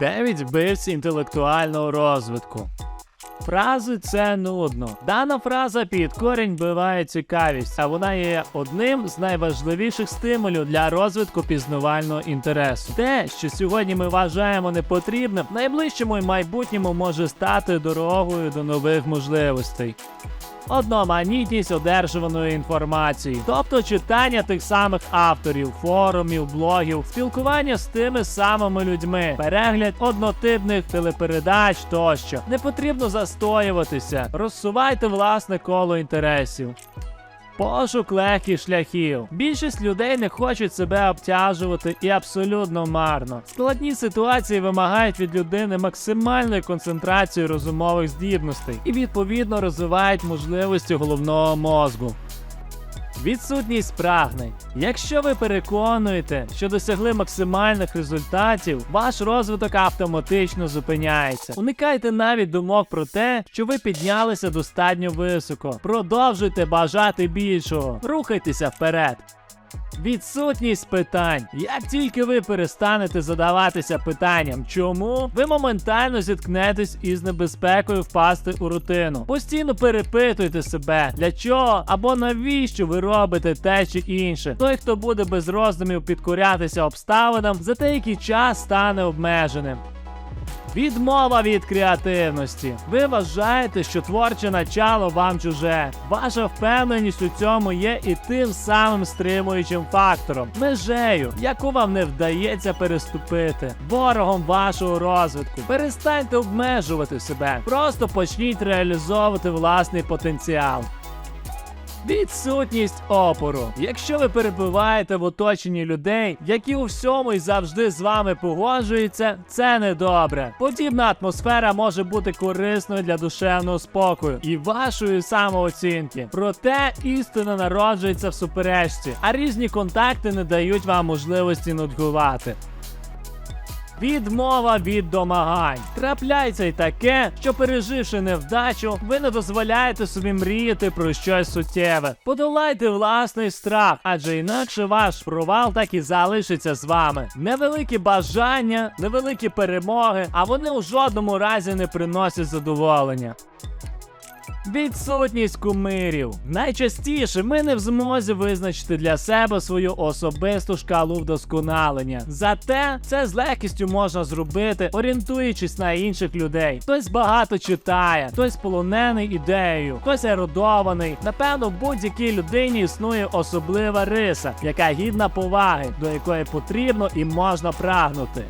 Дев'ять вбивців інтелектуального розвитку. Фрази це нудно. Дана фраза під корінь биває цікавість, а вона є одним з найважливіших стимулів для розвитку пізнавального інтересу. Те, що сьогодні ми вважаємо непотрібним, в найближчому і майбутньому може стати дорогою до нових можливостей. Одноманітність одержуваної інформації, тобто читання тих самих авторів, форумів, блогів, спілкування з тими самими людьми, перегляд однотипних телепередач тощо. Не потрібно застоюватися, розсувайте власне коло інтересів. Пошук легких шляхів. Більшість людей не хочуть себе обтяжувати і абсолютно марно. Складні ситуації вимагають від людини максимальної концентрації розумових здібностей і відповідно розвивають можливості головного мозку. Відсутність прагнень. Якщо ви переконуєте, що досягли максимальних результатів, ваш розвиток автоматично зупиняється. Уникайте навіть думок про те, що ви піднялися достатньо високо. Продовжуйте бажати більшого. Рухайтеся вперед. Відсутність питань. Як тільки ви перестанете задаватися питанням, чому, ви моментально зіткнетесь із небезпекою впасти у рутину. Постійно перепитуйте себе, для чого або навіщо ви робите те чи інше. Той, хто буде без роздумів підкорятися обставинам, за деякий час стане обмеженим. Відмова від креативності. Ви вважаєте, що творче начало вам чуже. Ваша впевненість у цьому є і тим самим стримуючим фактором, межею, яку вам не вдається переступити, ворогом вашого розвитку. Перестаньте обмежувати себе. Просто почніть реалізовувати власний потенціал. Відсутність опору. Якщо ви перебуваєте в оточенні людей, які у всьому і завжди з вами погоджуються, це недобре. Подібна атмосфера може бути корисною для душевного спокою і вашої самооцінки. Проте істина народжується в суперечці, а різні контакти не дають вам можливості нудьгувати. Відмова від домагань. Трапляється й таке, що переживши невдачу, ви не дозволяєте собі мріяти про щось суттєве. Подолайте власний страх, адже інакше ваш провал так і залишиться з вами. Невеликі бажання, невеликі перемоги, а вони у жодному разі не приносять задоволення. Відсутність кумирів. Найчастіше ми не в змозі визначити для себе свою особисту шкалу вдосконалення. Зате це з легкістю можна зробити, орієнтуючись на інших людей. Хтось багато читає, хтось полонений ідеєю, хтось ерудований. Напевно, в будь-якій людині існує особлива риса, яка гідна поваги, до якої потрібно і можна прагнути.